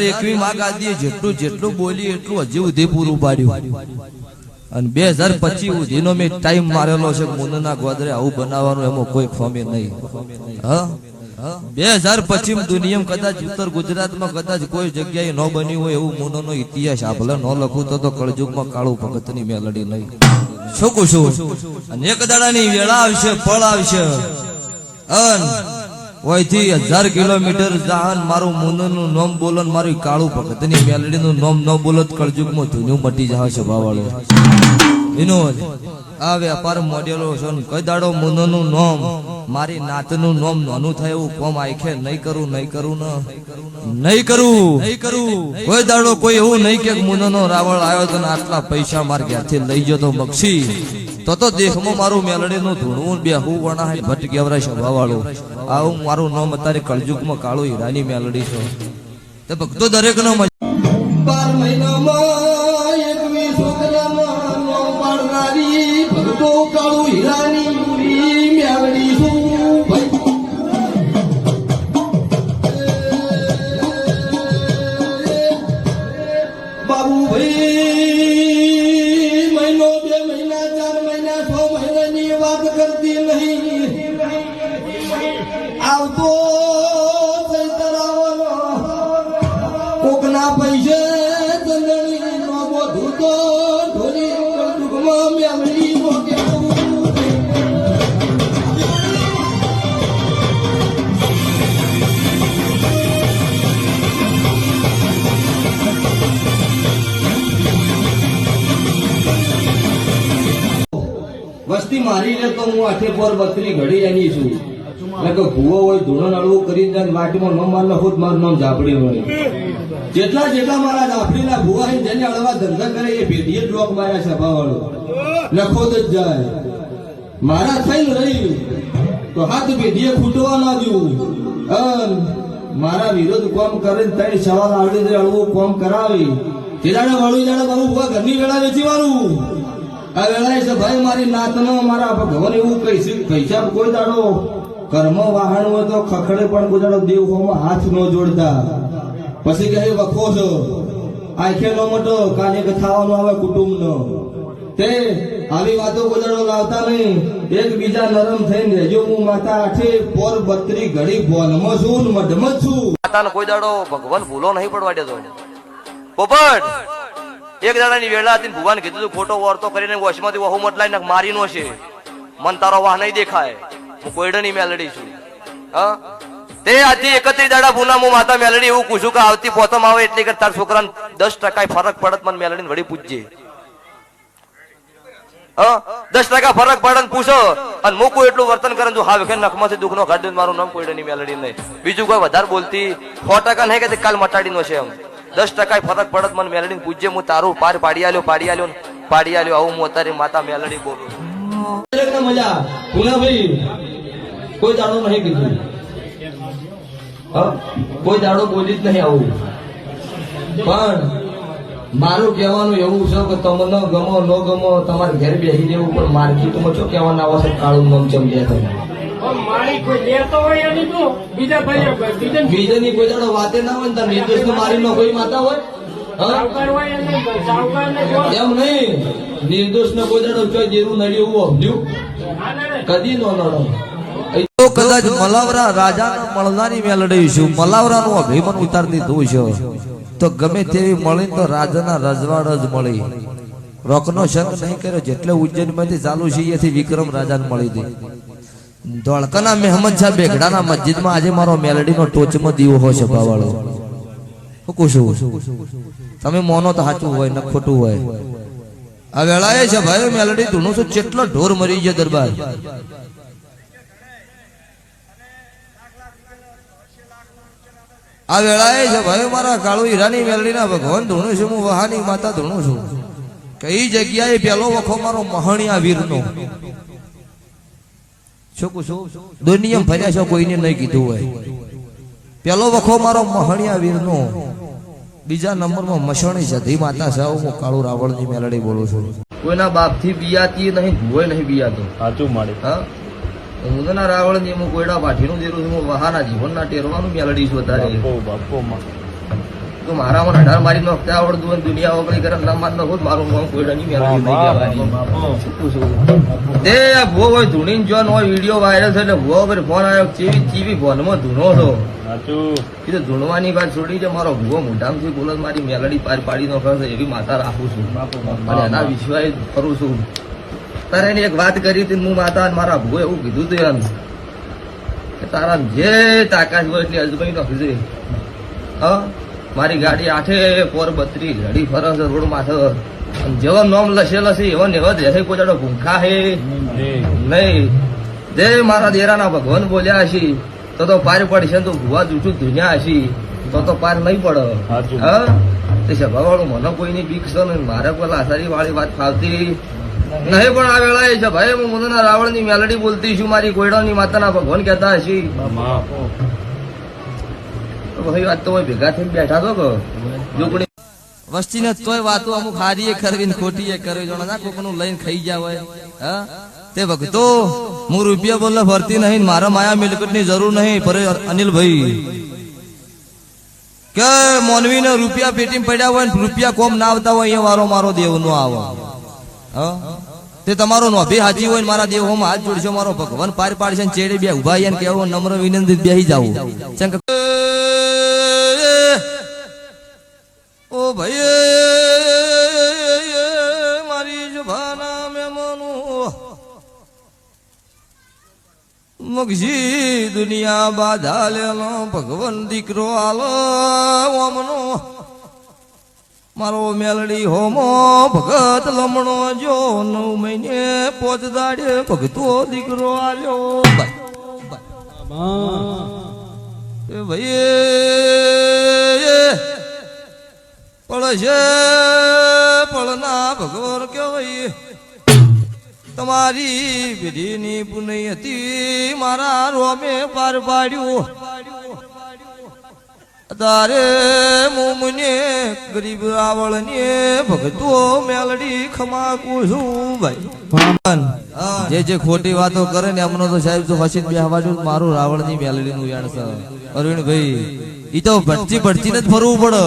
એકવી માં ગાદીએ જેટલું જેટલું બોલી એટલું હજી સુધી પૂરું અને બે હજાર પચીસ સુધીનો મેં ટાઈમ મારેલો છે મુનના ગોદરે આવું બનાવવાનું એમાં કોઈ ખોમી નહીં. હા? બે હજાર પચીસ દુનિયામાં કદાચ ઉત્તર ગુજરાતમાં કદાચ કોઈ જગ્યાએ ન બન્યું હોય એવું મુનોનો ઇતિહાસ આપણે ન લખું તો તો કળજુગમાં કાળું ભગતની મેલડી નહીં. શું કહું છું? અને એક દાડાની વેળા આવશે, ફળ આવશે. અન ઓયથી હજાર કિલોમીટર જાન મારું મુનનું નોમ બોલન, મારું કાળું ભગતની મેલડીનું નોમ ન બોલત કળજુગમાં ધૂન્યું મટી જાય ભાવાળો વિનોદ આ વેપાર મોડેલો છે કઈ દાડો મુનનું નોમ, મારી નાતનું નોમ નાનું થાય એવું કોમ આખે નહીં કરું નહીં કરું ને. નહીં કરું નહીં કરું કોઈ દાડો કોઈ એવું નહીં કે મુનનો રાવળ આવ્યો તો આટલા પૈસા માર ઘેરથી લઈ જતો મક્ષી તો તો દેખમાં મારું મેલડીનું ધૂણવું બેહું વણા ભટ્ટ કેવરા સભાવાળું આવું મારું નામ અત્યારે કળજુગમાં કાળો હીરાની મેલડી છો. તે ભક્તો દરેક તો હું આઠે પર બત્રી ઘડી એની છું. એટલે કે ભૂવો હોય, ધૂણો નળવું કરી દે વાટીમાં ન માર લખો મારું નામ ઝાપડી મળે જેટલા જેટલા મારા ઝાપડીના ભૂવા છે જેને અળવા ધંધા કરે એ ભેટીએ જ માર્યા સભા વાળો લખો જ જાય. મારા થઈને રહી. તો હાથ પેઢીએ ખૂટવા ના દઉં. મારા વિરોધ કોમ કરે તઈ સવાલ આવડે છે અળવું કોમ કરાવી. તે દાડે વળું મારું ઘરની વેળા વેચી વાળું. વેળાએ છે ભાઈ, મારી નાતનો મારા ભગવાન એવું કહીશ પૈસા કોઈ દાડો કર્મ વાહન હોય તો ખખડે પણ કોઈ દેવ હોમાં હાથ ન જોડતા. પછી કહે, વખો છો, આખે નો મોટો કાલે કે થવાનો આવે કુટુંબનો. તે આવી વાતો દાડો લાવતા નહીં. એક બીજા નરમ થઈને રહેજો, હું માતા આઠે પોર બત્રી ઘડી બોનમાં છું મઢમાં છું. માતાનો કોઈ દાડો ભગવાન ભૂલો નહીં પડવા દેતો. પોપટ! એક દાડાની વેળા હતી ને ભગવાન કીધું તું, ખોટો વર્તો કરીને વોશમાંથી વહુ મટલાઈને મારીનો છે. મન તારો વાહ નહીં દેખાય. હું કોઈડની મેલડી છું. હા? તે આજથી એકત્રી દાડા ભૂના હું માતા મેલડી એવું પૂછું કે આવતી પોતમ આવે એટલે કે તાર છોકરાને દસ ટકા ફરક પડત મને મેલડીને વળી પૂછજે દસ ટકા ફરક પડે ને પૂછો. અને મૂકું એટલું વર્તન કરે ને જો હા વખત નખમાંથી દુઃખ નો કાઢી મારું નામ કોઈડની મેલડી નહીં. બીજું કોઈ વધારે બોલતી સો ટકા નહીં કે કાલ મટાડીનો છે એમ. દસ ટકા ફરક પડત મને મેલડી પૂજ્ય, હું તારું પાર પાડી આલ્યો પાડી આલ્યો પાડી આલ્યો આવું હું અત્યારે માતા મેલડી બોલું મજા પુનાભાઈ કોઈ દાડો નહીં કીધું? કોઈ દાડો બોલી જ નહીં આવું. પણ મારું કહેવાનું એવું છે કે તમને ગમો, ન ગમો, તમારે ઘેર બેસી જવું પણ માર્કેટમાં શું કહેવાના આવા છે, કાળું નામ જાય તમે. મારી કોઈ લેતો હોય એની તો બીજા ભાઈ બીજાની કોઈ વાતે ના હોય ને તાર નિર્દોષને મારી નો કોઈ માતા હોય? એમ નહીં નિર્દોષ ને કોઈ ચોય દેરું નડ્યું એવું સમજ્યું? કદી નો નડો. તો કદાચ મલાવરા રાજા મળનારી મેલડી છું. મલાવરાનું અભિમાન ઉતાર દીધું છે. તો ગમે તેવી મળી તો રાજાના રજવાડ જ મળી. રોકનો શંખ નહીં કર્યો જેટલે ઉજ્જૈનમાંથી ચાલુ છે એથી વિક્રમ રાજાને મળી હતી ધોળકાના મહેમદ શાહ બેગડાના મસ્જિદમાં આજે મારો મેલડીનો ટોચમાં દીવો હોય છે ભાવાળો હું છું, તમે મોનો તો સાચું હોય, ને ખોટું હોય. આ વેળાએ છે ભાઈ, મેલડી ધૂણું છું કેટલો ઢોર મરી ગયો દરબાર? આ વેળાએ છે ભાઈ, મારા કાળુ હીરાની મેલડીના ભગવાન ધૂણું છું, હું વહાની માતા ધૂણું છું. કઈ જગ્યાએ પેલો વખો મારો મહણિયા વીરનો? શું કહું ફર્યા છો કોઈને નહીં કીધું હોય. પેલો વખો મારો મહણિયા વીરનો બીજા નંબરમાં મસણી સધી માતા છે હું કાળુ રાવણની મેલડી બોલું છું. કોઈના બાપથી બિયાતી નહીં ભૂવે નહીં બિયાતો. સાચું મારે હા? હું તો ના રાવણની હું કોયડા પાઠીનું જેરું છું હું વહાના જીવનના ટેરવાનું મેલડી છું વધારે બાપો બાપો તું મારામાં અઢાર મારી વખતે આવડતું હોય દુનિયા ઓગળી કરે ના માર નખો મારું મોં કોઈ નહીં મેળવી? તે આ ભૂવો હોય ધૂણી જો નો વીડિયો વાયરલ છે એટલે ભો પર ફોન આવ્યો ચીવી ચીવી ફોનમાં ધૂણો છો. કીધું ધૂણવાની વાત છોડી છે મારો ભૂવો મોઢામાંથી બોલો મારી મેલડી પાર પાડી નો ખર્ચ એવી માતા રાખું છું. અને એના વિશ્વાસ કરું છું. તારે એની એક વાત કરી હતી હું માતા મારા ભૂવો એવું કીધું હતું એમ. કે તારા જે તાકાત હોય એટલી અજમાઈ નોખી હા? મારી ગાડી આઠે પોર બત્રી ઘડી ફરસ રોડ માથે જેવો નોમ લસે લસે એવો ને એવા કોઈ દાડો ભૂખા હે. નહીં. દે મારા દેરાના ભગવાન બોલ્યા હશી તો તો પાર પડશે ને તો ભૂવા જૂઠું ધુન્યા હશી. તો તો પાર નહીં પડે. હા? તે સભાવાળું મને કોઈની બીક છે ને મારે પેલા આસારી વાળી વાત ફાવતી. નહીં પણ આ એ છે ભાઈ હું મુદના રાવણની મેલડી બોલતી છું મારી કોયડાની માતાના ભગવાન કહેતા હશી. ભાઈ વાત તોય વાતો અમુક હારી કરવી ને કરવી જોડે ના કોકનું લઈને ખાઈ જાવ હા? તે ભક્તો હું રૂપિયા બોલે ભરતી નહીં, મારા માયા મિલકતની જરૂર નહીં પર અનિલભાઈ. કે મોનવી ને રૂપિયા પેટી પડ્યા હોય રૂપિયા કોમ ના આવતા હોય એ વારો મારો દેવ નો આવો. હા? તે તમારો નોભી હાજી હોય મારા દેવ હોમ હાથ જોડશો, મારો ભગવાન પાર પાડશે ચેડે બે ઊભા ને કેવો નમ્ર વિનંતી બેહી જાવું ઓ ભાઈ મારી જુભાના મેમનું મગજી દુનિયા બાધા લેલો ભગવાન દીકરો આલો ઓમનો મારો મેલડી હોમો ભગત લમણો જો નવ મહિને પોત દાડે ભગતો દીકરો આલ્યો. ભાઈ ભાઈ પડશે પળના ભગવાન કેવાય તમારી વિધિની પુનઈ હતી મારા રોમે પાર પાડ્યું. તારે મુમને ગરીબ રાવળ ને ભગતો મેલડી ખમા છું ભાઈ. જે જે ખોટી વાતો કરે ને એમનો તો સાહેબ તો હસીન બે હવાજુ મારું રાવણની મેલડી નું યાણ છે અરવિંદભાઈ ઈ તો ભટજી ભટજી ને જ ફરવું પડે.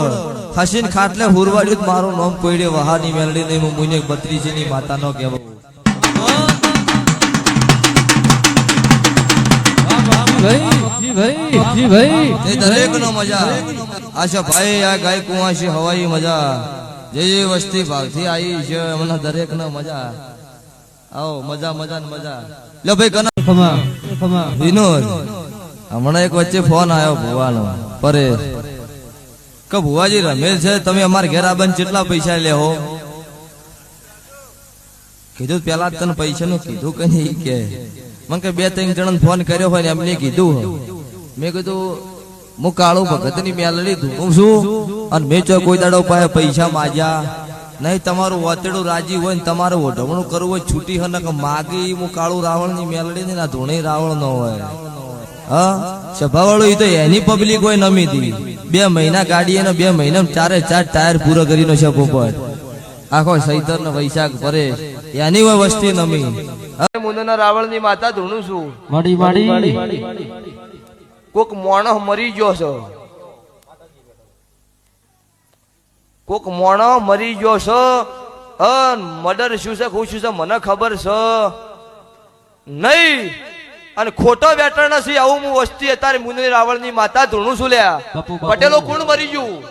હસીન ખાટલે હુરવાડ્યું મારું નામ કોઈડે વહાની મેલડી નહીં મુને બત્રીજી ની માતા નો કહેવો એ દરેક નો મજા. આશા ભાઈ આ ગાય કુવાસી હવાઈ મજા. જે જે વસ્તી ભાવથી આવી છે એમના દરેક નો મજા. આવો મજા મજા ને મજા. લે ભાઈ કના વિનોદ. હમણાં એક વચ્ચે ફોન આવ્યો ભુવાનો. પરેશ કે ભુવાજી રમેશ છે તમે અમારા ઘેર આબન કેટલા પૈસા લેહો કીધું પેલા તને પૈસા નું કીધું કે નહીં કે? મને કે બે ત્રણ જણ ફોન કર્યો હોય ને એમને કીધું. મેં કીધું હું કાળો ભગતની મેલડી ધૂણું છું અને મેં જો કોઈ દાડો પાસે પૈસા માજ્યા નહીં તમારું વાતેડું રાજી હોય ને તમારું ઓઢવણું કરવું હોય છૂટી હને કે માગી હું કાળું રાવણની મેલડી ને ના ધૂણી રાવણ નો હોય. હા? સભાવાળું એ તો એની પબ્લિક હોય નમી હતી બે મહિના ગાડી એને બે મહિના ચારે ચાર ટાયર પૂરો કરીને છે પોપટ આખો સૈતર ને વૈશાખ ભરે. એની હોય વસ્તી નમી મુંદના રાવણની માતા ધૂણું છું. માડી માડી. કોક મોણ મરી ગયો છો. કોક મોણસ મરી ગયો છો મર્ડર શું છે શું શું છે મને ખબર છે. નહીં. અને ખોટો વેટણ નથી આવું હું વસ્તી અત્યારે મુની રાવણની માતા ધૂણું છું લ્યા. પટેલો કોણ મરી ગયું?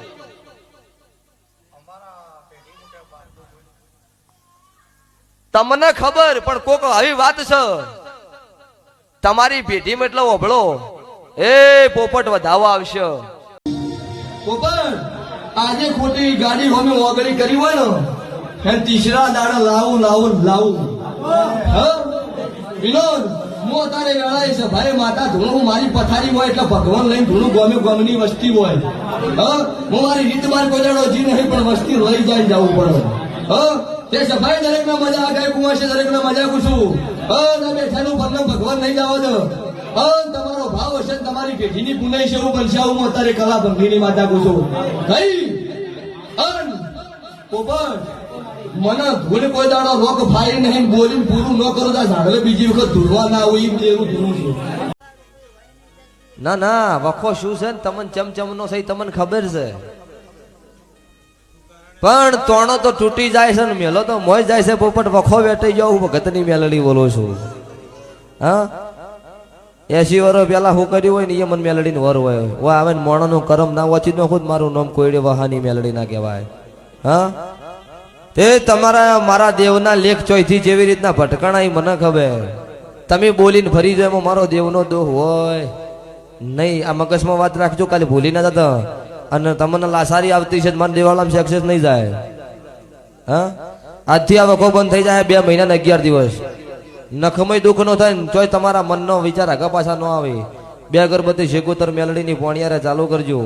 તમને ખબર પણ કોક આવી વાત છે. તમારી પેઢીમાં એટલે ઓભળો એ પોપટ વધાવવા આવશે. આજે ખોટી ગાડી હોમે ઓગળી કરી હોય ને એને તીસરા દાડા લાવું લાવું લાવું. વિનોદ, હું અત્યારે વેળાય છે. ભાઈ, માતા ધૂણું મારી પથારી હોય એટલે ભગવાન લઈને ધૂણું ગમે ગમની વસ્તી હોય. હ? હું મારી રીત માર કોઈ દાડો જી નહીં, પણ વસ્તી લઈ જાય, જવું પડે. હ? તે સભાઈ દરેક ના મજા આગાય કુમાર છે દરેક ના મજા કુશું હા બેઠાનું પગલો ભગવાન નહીં જવા દો. હા તમારો ભાવ હશે તમારી પેઢીની પુનાઈ છે, એવું બનશે. આવું અત્યારે કલા ભંગીની માતા કુશું કઈ અન પોપટ મને ભૂલ કોઈ દાડો રોક ફાઈ નહીં બોલીને પૂરું ન કરો તો ઝાડવે બીજી વખત ધૂળવા ના હોય એવું ધૂળું છું. ના ના, વખો શું છે ને? તમને ચમચમ નો સહી તમને ખબર છે. પણ તોણો તો તૂટી જાય છે ને, મેલો તો મોય જાય છે પોપટ. વખો વેટાઈ જાઉં ભગતની મેલડી બોલો છું. હા? એસી વર્ષ પેલા હું કર્યું હોય ને એ મને મેલડીને વર હોય. ઓ આવે ને મોણાનું કરમ ના વચી નો ખુદ મારું નામ કોઈડે વહાની મેલડી ના કહેવાય. હા? તે તમારા, મારા દેવના લેખ ચોયથી જેવી રીતના ભટકાણા એ મને ખબર. તમે બોલીને ફરી જાય એમાં મારો દેવનો દોહ હોય. નહીં, આ મગજમાં વાત રાખજો, કાલે ભૂલી ના જતા. અને તમને લાસારી આવતી છે મારા દેવાળામાં સક્સેસ નહીં જાય. હા? આજથી આ વખો બંધ થઈ જાય, બે મહિના ને અગિયાર દિવસ. નખમય દુઃખ નો થાય ને તોય તમારા મનનો વિચાર આગા પાછા ન આવે. બે અગરબત્તી શેકોતર મેલડીની પોણિયારે ચાલુ કરજો.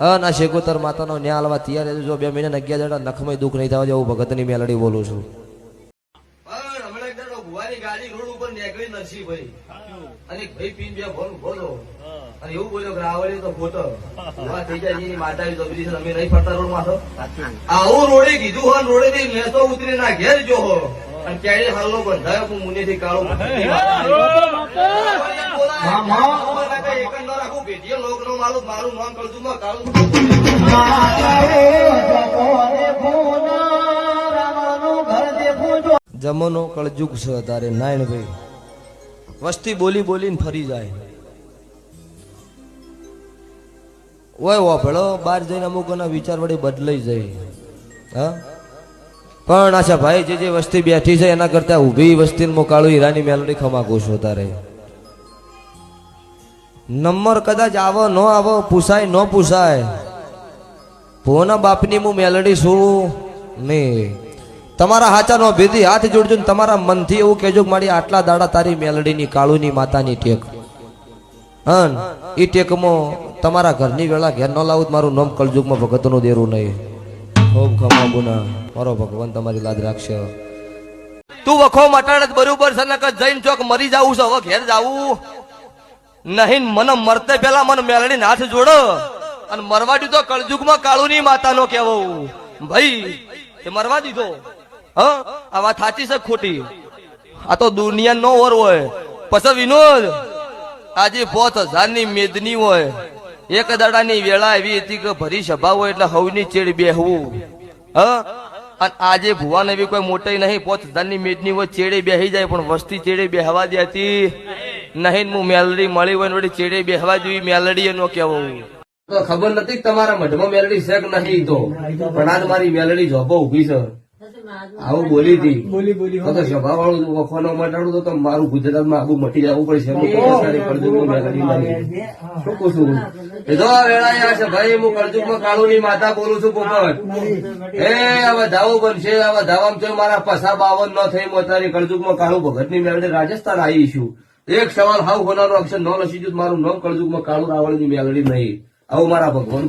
હા ના શેકોતર માતાનો ન્યા હાલવા તૈયાર રહેજો. જો બે મહિના ને અગિયાર જણા નખમય દુઃખ નહીં થવા જવું ભગતની મેલડી બોલું છું. પણ હમણાં એક દાડો ભુવાની ગાડી રોડ ઉપર નીકળી નરસિંહભાઈ અને ભાઈ પીન બે ભોન ભોલો અને એવું બોલ્યો કે રાવળી તો ખોટો ભુવા થઈ જાય એની માતા જબરી છે અમે નહીં ફરતા રોડ માથો આવું રોડે કીધું હોય રોડે થી ઉતરી ના ઘેર જો હો. અને ક્યાંય હાલનો બંધાયો હું મુનિ કાળો એક જ ભેટીએ લોક મારું મારું નામ કળજું માં કાળું જમનો કળજુગ છે તારે નાયણભાઈ વસ્તી બોલી બોલીને ફરી જાય. ઓય વાપડો બહાર જઈને અમુક વિચાર વડે બદલાઈ જાય. હા? પણ આશા ભાઈ જે જે વસ્તી બેઠી છે, એના કરતા ઊભી વસ્તી કાળું હીરાની મેલડી ખમાકું છું તારે નંબર કદાચ આવો ન આવો, પૂછાય ન પૂછાય. પોના બાપની હું મેલડી છું નહીં તમારા હાચા નો ભેદી હાથ જોડજો ને તમારા મનથી એવું કહેજો મારી આટલા દાડા તારી મેલડીની, કાળુની માતાની ટેક. હન એ ટેકમાં તમારા ઘરની વેળા ઘેર ન લાવું મારું નામ કલજુગમાં ભગતનું દેરું નહીં. ખૂબ ખમા ગુના. મારો ભગવાન તમારી લાજ રાખશે. તું વખો મટાડ બરોબર છે, નકર જઈને ચોક મરી જાવું છે. હવે ઘેર જાવું નહીં, મને મરતે પેલા મને મેલડીને હાથ જોડો. અને મરવા દીધો કળજુગમાં કાળુની માતાનો કહેવો. ભાઈ, એ મરવા દીધો. હ? આ વાત સાચી છે ખોટી? આ તો દુનિયા નો ઓર હોય. પછી વિનોદ, આજે પોત હજારની મેદની હોય. એક દાડાની વેળા એવી હતી કે ભરી સભા હોય એટલે હવની ચેડ બેહવું. હ? અને આજે ભુવાન એવી કોઈ મોટી નહીં, પોત હજારની મેદની હોય ચેડે બેહી જાય, પણ વસ્તી ચેડે બેહવા દેતી નહીં હું મેલડી મળી હોય વળી ચેડે બેહવા જોઈએ મેલડી એનો કેવું તો ખબર નથી તમારા મઢમાં મેલડી છે કે નહીં તો? પણ આજ મારી મેલડી જોબો ઊભી છે. આવું બોલી હતી બોલી બોલી તો સભા વાળું વખવાનો મટાડું તો મારું ગુજરાતમાં આબુ મટી જવું પડશે શું કહું છું એ તો વેળાએ આ હું કળજુગમાં કાળુની માતા બોલું છું પોપટ એ હવે ધાવો બનશે હવે ધાવામાં તો મારા પસા બાવન ન થઈ મોતાની કળજુગમાં કાળું ભગતની મેલડી રાજસ્થાન આવી છું એક સવાલ હાવ હોનારો અક્ષર ન તો મારું નામ કળજુગમાં કાળું રાવળની મેલડી નહીં આવું મારા ભગવાન